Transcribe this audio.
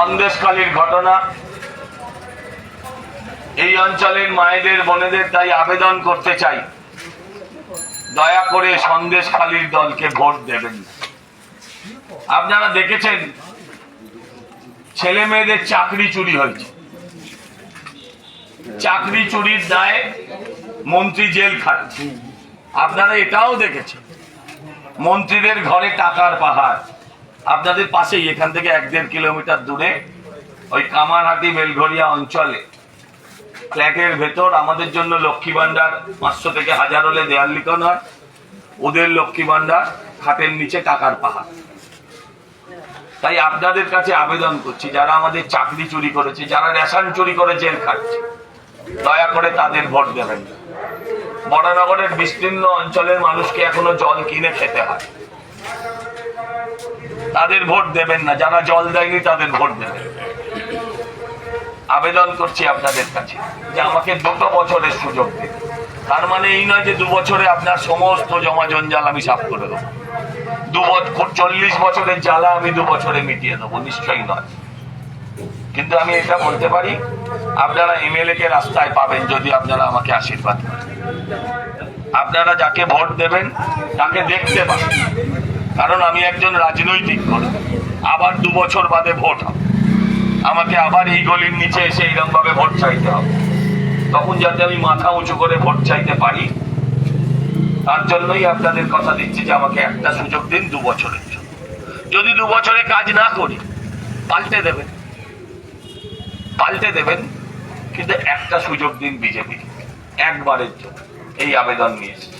সন্দেশখালীর ঘটনা। এই অঞ্চলের মায়েদের, বোনেদের তাই আবেদন করতে চাই। দয়া করে সন্দেশখালীর দলকে ভোট দেবেন। আপনারা দেখেছেন ছেলে মেয়েদের চাকরি চুরি হয়েছে। চাকরি চুরির দায়ে মন্ত্রী জেল খাটছে আপনারা এটাও দেখেছেন। মন্ত্রীদের ঘরে টাকার পাহাড়। আপনাদের পাশেই, এখান থেকে এক দেড় কিলোমিটার দূরে, ওই কামারহাটি বেলঘরিয়া অঞ্চলে। ফ্ল্যাটের ভেতর আমাদের জন্য লক্ষ্মী ভান্ডার পাঁচশো থেকে হাজার হলে দেয়াল লিখন হয়। ওদের লক্ষ্মী ভান্ডার খাটের নিচে টাকার পাহাড়। তাই আপনাদের কাছে আবেদন করছি, যারা আমাদের চাকরি চুরি করেছে, যারা রেশন চুরি করে জেল খাটছে, দয়া করে তাদের ভোট দেবেন। বড়নগরের বিস্তীর্ণ অঞ্চলের মানুষকে এখনও জল কিনে খেতে হয়। তাদের ভোট দেবেন না। যারা জল দেয়নি, তাদের ভোট দেবেন। আবেদন করছি আপনাদের কাছে যে আমাকে দুটো বছরের সুযোগ দিন। তার মানে এই নয় যে দু বছরে আপনার সমস্ত জমা জঞ্জাল আমি সাফ করে দেবো। দু বছর চল্লিশ বছরের জ্বালা আমি দু বছরে মিটিয়ে দেবো, নিশ্চয়ই নয়। কিন্তু আমি এটা বলতে পারি, আপনারা এমএলএ কে রাস্তায় পাবেন যদি আপনারা আমাকে আশীর্বাদ করেন। আপনারা যাকে ভোট দেবেন, তাকে দেখতে পাবেন কারণ আমি একজন রাজনৈতিক কর্মী আবার দু বছর বাদে ভোট হবে। আমাকে আবার এই গলির নিচে এসে এইরকম ভাবে ভোট চাইতে হবে। তখন যাতে আমি মাথা উঁচু করে ভোট চাইতে পারি, তার জন্যই আপনাদের কথা দিচ্ছি যে আমাকে একটা সুযোগ দিন দু বছরের জন্য। যদি দু বছরে কাজ না করি, পাল্টে দেবেন। পাল্টে দেবেন, কিন্তু একটা সুযোগ দিন বিজেপি একবারের জন্য। এই আবেদন নিয়ে এসেছি।